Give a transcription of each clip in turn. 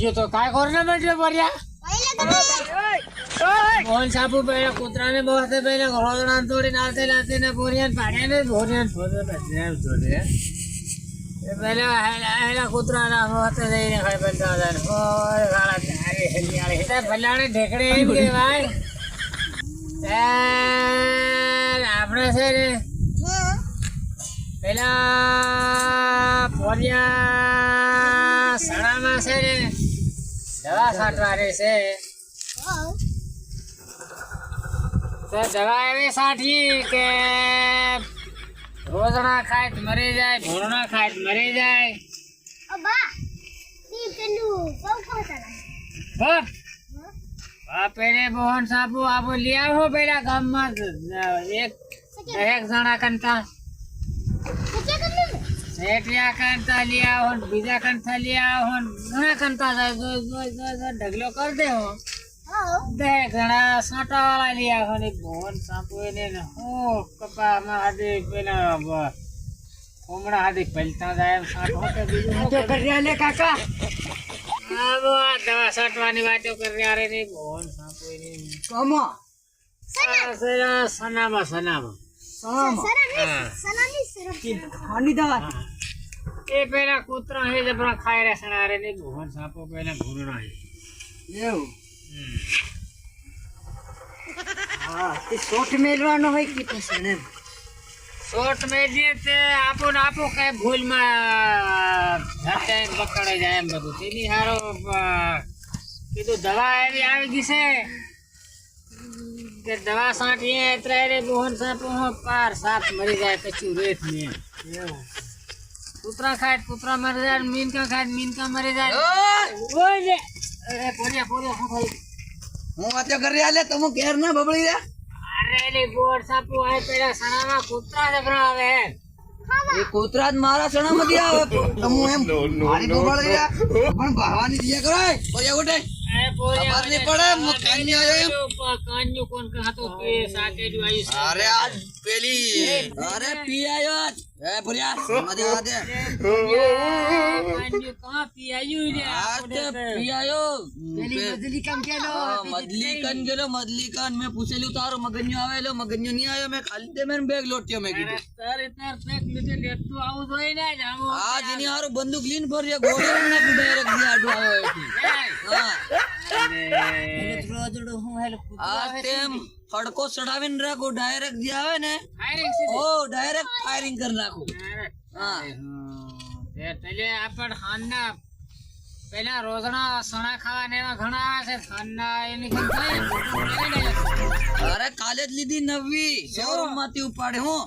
હજુ તો કાય ટુર્નામેન્ટ પડ્યા. મોહન સાપુ પહેલા કૂતરાને બોસે પહેલા ઘોડણા તોડીને આવતે લાતે ને બોરિયાન પાડ્યા ને જોડે. એ પહેલા હેલા હેલા કૂતરાના મોતે જઈને ખાઈ બનતા ને ઓય ગાળા તારી હેલિયાળી હેતા ભલાણે ઢેકડે એમ કહેવાય. ત્યારે આપણે છે ને પેલા પોરિયા સણામાં છે ને દવા છાંટવાની છે. તો દવા એવી સાઠી કે રોજણા ખાય મરી જાય ભૂણના ખાય મરી જાય. બસ પેલે મોહન સાબુ આબુ લઈ આવો પેલા ગામમાં. એક એક જણા કંતા શેઠિયા કંતા લઈ આવો ને બીજા કંતા લઈ આવો ને ઘણા કંતા જાય જો જો જો જો ઢગલો કરી દેવો દરેક ઘણા સાંટા વાળા લઈ આવો ને ભવન એને ને હું કપામાં હાથી પેલા બ- કોમડા હાથી પલતા જાય એમ સાંટો કે બીજું શું લે કાકા? આવો બો આ દવા સાંટવાની વાતો કરી રહ્યા રે નહીં મોહન સાબુ એની. કમો સનામાં. સનામાં સલામ હા. આની દવા? એ પેલા કૂતરા હે જબરા ખાઈ રહ્યા સણારે ને ભૂવન સાપો પેલા ભૂરણા હે એવું? હા તે શોટ મેળવાનો હોય કે પછી ને શોર્ટ મેજી તે આપો ને આપો કઈ ભૂલમાં ધરતે પકડાઈ જાય એમ બધું. તેની હારો કીધું દવા એવી આવી ગઈ છે કે દવા છાંટીએ એટલે રે ભુવન સાપો હો પાર સાત મરી જાય કચું રેત ને એવું? કૂતરા ખાય તો કૂતરા મરી જાય મીનકા ખાય તો મીનકા મરી જાય. ઓય અરે પોરિયા પોરિયા હું થયું? હું વાતો કરી આલે તમે ઘેર ના બબળી રે અરે લે બોર સાપુ આય પેલા સણામાં કૂતરા જબરા આવે. હે એ કૂતરા જ મારા સણામાંથી આવે. તમે એમ મારી બબળી રહ્યા. પણ ભાવાની દિયા કરાય. પોરિયા ઉઠે. અરે પોરિયા ખબર નહીં પડે, હું કાન્યો આવ્યો એમ. કાન્યું કોણ કહાતો કે સાકેડ્યું આયું છે અરે આજ પેલી અરે પી આવ્યો આજ એ ભર્યા મજા દે કાન્યું કાં પી આયું રે આજ તે પી આવ્યો કામ હા, મદલીકન ગયેલો મદલીકન મેં પૂછેલું તારો મગન્યો આવેલો મગન્યો નહીં આવ્યો મેં ખાલી તે મેં બેગ લોટ્યો મેં કીધું તારે તાર પેક લીધે લેતું આવું જોઈએ ને જામો આ જેની હારું બંદૂક લઈને ફરી ગોળી નાખી ડાયરેક્ટ આડો આવ્યો એથી. હા આ તેમ ફડકો ચડાવીને રાખો ડાયરેક્ટ જે આવે ને ઓ ડાયરેક્ટ ફાયરિંગ કરી નાખો. હા. એટલે આપણ ખાનના પેલા રોજના સણા ખાવા ને એવા ઘણા આવે છે ખાનના એની અરે કાલે જ લીધી નવી શોરૂમમાંથી ઉપાડે હું.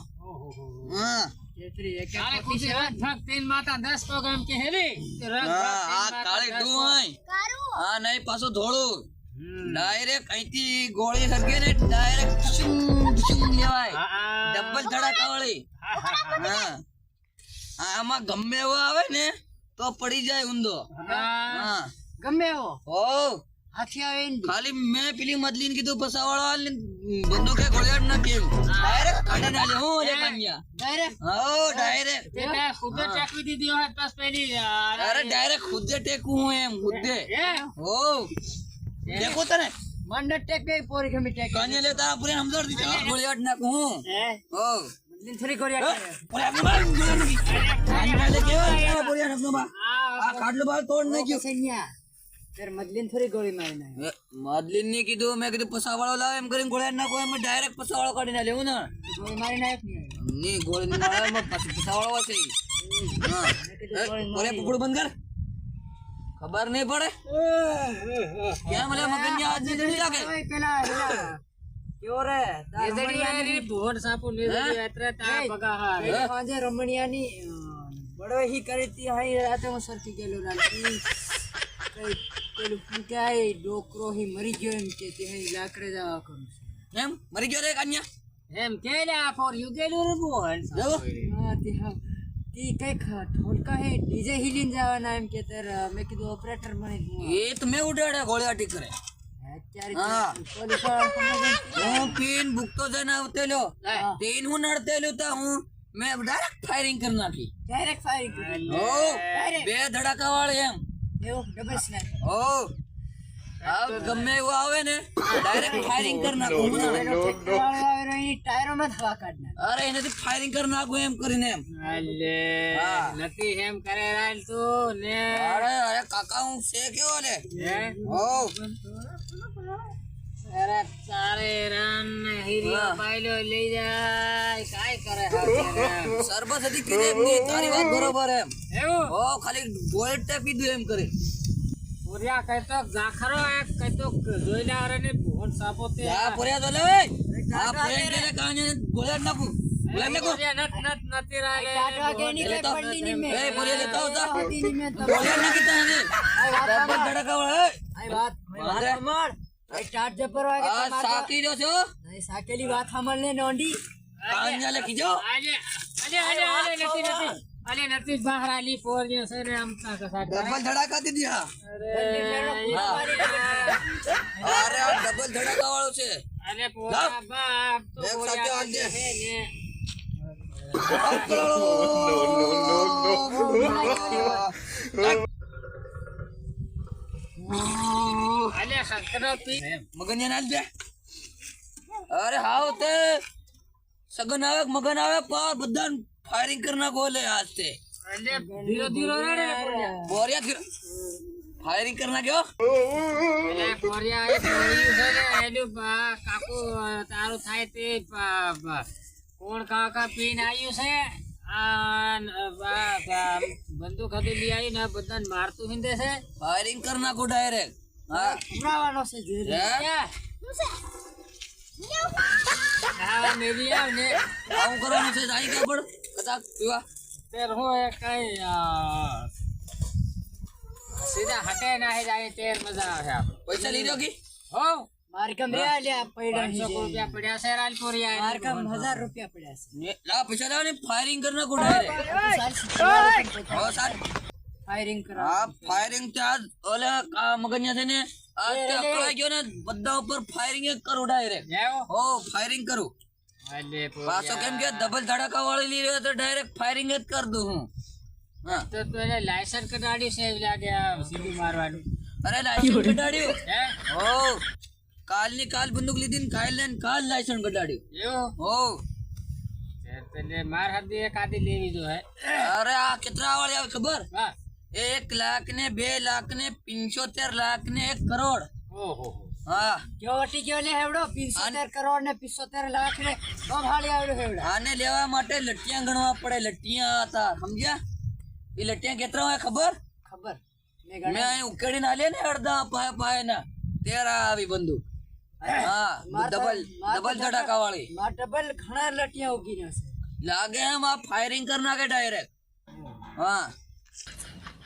પાછું ધોળું. ડાયરેક્ટ અહીંથી ગોળી સળગે ને ડાયરેક્ટ શું લેવાય. ડબલ ધડાકા વાળી હા, આમાં ગમે એવો આવે ને તો પડી જાય ઊંધો. હા. ગમે એવો? ઓ હાથી આવે ખાલી મેં પેલી મદલીન કીધું પસાવાળો ને બંદૂકે ગોળિયાડ ના કેમ? ડાયરેક્ટ ખાડા ના લે હું રે કન્યા ડાયરેક્ટ ઓ ડાયરેક્ટ કાંઈ ખુદ ચાકવી દીધી હોય બસ પેલી અરે, ડાયરેક્ટ ખુદે ટેકું હું એમ ખુદે. એ દેખો તને. મંડળ ટેક પોરી ગમી ટેક કાને લે તારા પૂરે સમજણ દીધી. ગોળિયાડ નાખું હું? હે? હો. થોડી કરી ઓરે નાખી. કાને લે કેવા? ગોળિયાડ નાખનો બા આ ખાટલો બાર તોડ નાખ્યો. મદલીન થોડી ગોળી મારી નાખી. મદલીન ને કીધું મેં કીધું પસાવાળો લાવ એમ કરીને ગોળિયાડ નાખો એમ ડાયરેક્ટ પસાવાળો કાઢી ના લેવું ને? ગોળી મારી નાખી ની. ગોળી ની મારે પસાવાળો હશે હા. ઓરે પકડું બંધ કર. ખબર નહીં પડે? કેમ લે આવાજ નહીં જડી લાગે? પેલા કેવો રે? રમણિયાની સાપુ તા આજે બડો હી કરી તી હાઈ રાતે હું સરકી ગયેલો રાતી પેલું ફૂટાય ડોકરો હી મરી ગયો એમ કે તે હી લાકડે જવા કરું એમ? મરી ગયો રે કન્યા એમ કે લે આ ફોર યુ રે બોલ. હા તે હા. તી કંઈક ઢોલકા હે ડીજે હિલીન જવાના એમ કે તાર મેં કીધું ઓપરેટર બની એ તો મેં ઉડાડે ગોળિયાટી કરે. હા. પીન ભૂખતો જઈને આવતેલો પીન હું નડતેલો તા હું મેં ડાયરેક્ટ ફાયરિંગ કરી નાખી. ડાયરેક્ટ ફાયરિંગ ઓ બે ધડાકા વાળી એમ ઓ આ ગમે એવું આવે ને ડાયરેક્ટ ફાયરિંગ કરી નાખું. હું જાણે. અરે એનાથી ફાયરિંગ કરી નાખું એમ કરીને એમ. અલે નથી એમ કરે રાલ તું ને? અરે અરે કાકા હું છે કેવો લે? ઓ અરે તારે રન હીરિયો. પાયલો લઈ જાય કાય કરે હતી પીધે એમની તારી વાત બરોબર એમ. એવું? ઓ ખાલી ગોળે પીધું એમ કરી. પૂર્યા કઈ તો ગાખરો કઈ તો જોઈલા અરે ને ભોન સાપો તે આ પોર્યા તો લે આ ફ્રેન્ડ કે કાને પૂર્યા નત નત એ પોરિયા લેતા ધડકા વાળા આ સાકી રહ્યો છો? સાકેલી વાત સાંભળને નોંધી. કાન્યા લે કીજો નથી નથી. આલે નથી બહાર આલી પોરિયો છે ને આમ ડબલ ધડાકા દીધી હા. અરે અરે ડબલ ધડાકા વાળો છે આલે પોરા બાપ તો નાલ દે. અરે હાવ તે. સગન આવે મગન આવે? પાર બધા રડે ને પોરિયા બોરિયા થી ફાયરિંગ કરી નાખ્યો? એટલે પોરિયા છે એનું બા કાકુ તારું થાય તે કોણ કાકા પીન આવ્યું છે? આ બંદૂક હતી લઈ આવી ને બધાને મારતું હિંદે છે. ફાયરિંગ કરી નાખો ડાયરેક્ટ હા? હમણાંવાનો છે જોઈ. હે? મેરી આવ ને. આવું કરવાનું છે જાય કે કદાચ પીવા. તેર હું એ કઈ આ, સીધા હટે ના હે જાય તેર મજા આવે આપણે પૈસા લીધો કે? હો. મારકમ રે આલ્યા લ્યા પૈડા પાંચસો રૂપિયા પડ્યા છે રાલપુરી આ મારકમ 1000 રૂપિયા પડ્યા છે. ને લા પૈસા લાવ ને ફાયરિંગ કરી ગોડા રે હો સર. ફાયરિંગ કરા. આ ફાયરિંગ ત્યાં ઓલે આ મગનિયા છે ને આ તે ગયો ને બધા ઉપર ફાયરિંગ એક કરું ડાયરેક્ટ હો ફાયરિંગ કરું. પાછો કેમ કે ડબલ ધડાકા વાળી લઈ રહ્યો તો ડાયરેક્ટ ફાયરિંગ જ કર દઉં હું હા તો તો એને લાયસન્સ કઢાડી છે એવું લાગે આ સીધું મારવાનું અરે લાયસન્સ કઢાડ્યું હે હો કાલની કાલ બંદૂક લીધી ને કાલ ને કાલ લાયસન્સ કઢાડ્યું એવું હો એટલે માર હદી એક આદી લેવી જો હે અરે આ કેટલા વાળી આવે ખબર હા એક લાખ ને બે લાખ ને પિંચોતેર લાખ ને એક કરોડ ઓહો. હા. કેવો વટી ગયો લે હેવડો પિંચોતેર કરોડ ને પિંચોતેર લાખ ને બમ હાલી આવ્યો હેવડો. આને લેવા માટે લટિયા ગણવા પડે. લટિયા હતા સમજ્યા? એ લટિયા કેટલા હોય ખબર? ખબર. મેં અહીં ઉકેડીને આલે ને અડધા પાય પાય ના તેરા આવી બંદૂક. હા ડબલ ડબલ ધડાકા વાળી માં ડબલ ઘણા લટિયા ઉગી રહ્યા છે. લાગે એમ આ ફાયરિંગ કરી નાખે ડાયરેક્ટ હા.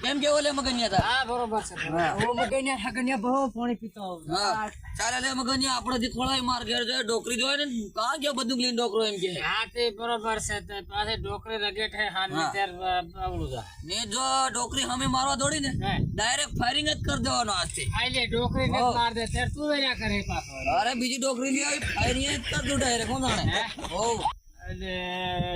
કેમ કે લે મગનિયા હા બરોબર છે. ઓ મગનિયા હગનિયા બહુ પાણી પીતો હા. ચાલે લે મગનિયા આપણો ખોળાઈ માર ઘેર જાય ડોકરી જોય ને કા ગયો બધું લઈને ડોકરો એમ કે? હા તે બરોબર છે. તે પાસે ડોકરે રગેટ હે હાન ને ત્યાર આવડું જા ને જો ડોકરી હમે મારવા દોડી ને ડાયરેક્ટ ફાયરિંગ જ કર દેવાનો આસ્તે હા લે ડોકરી ને માર દે ત્યાર તું વેલા કરે પાછો. અરે બીજી ડોકરી લઈ આવી ફાયરિંગ જ કર દઉં ડાયરેક્ટ કોણ જાણે હો. એટલે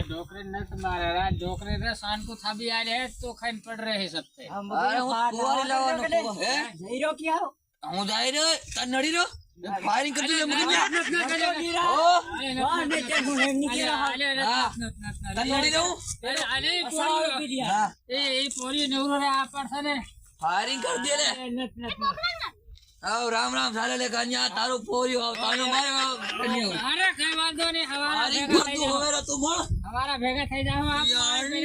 ડોકરી ને તો મારે રા ડોકરી ને શાન को थाबी आले है तो खाइन पड़ रहे हैं सबसे આ અરે મગઈને હું ફાટ કુંવારી લાવવાનો લાવવાનો કુંવા- હે જઈ રહ્યો ક્યાં હું જાય રે તને નડી રહ્યો ફાયરિંગ કરી દે મગનિયા હો? હો વાહ, ને તે હું એમ ની કેરા હાલ. હા તને નડી રહ્યું પસાવ ઉભી રહ્યા. હા એ એ પોરી નેવરો રે આ પર છે ને ફાયરિંગ કરી દે લે નત નત આવ રામ રામ ચાલે લે કન્યા તારું પોર્યો આવ તારું મારે કન્યા. અરે કઈ વાંધો નહીં હવારા ભેગા થઈ તું જાઓ. હવે તું મળ હવારા ભેગા થઈ જાવ આપ યાર ને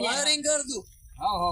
ફાયરિંગ કર તું હો હો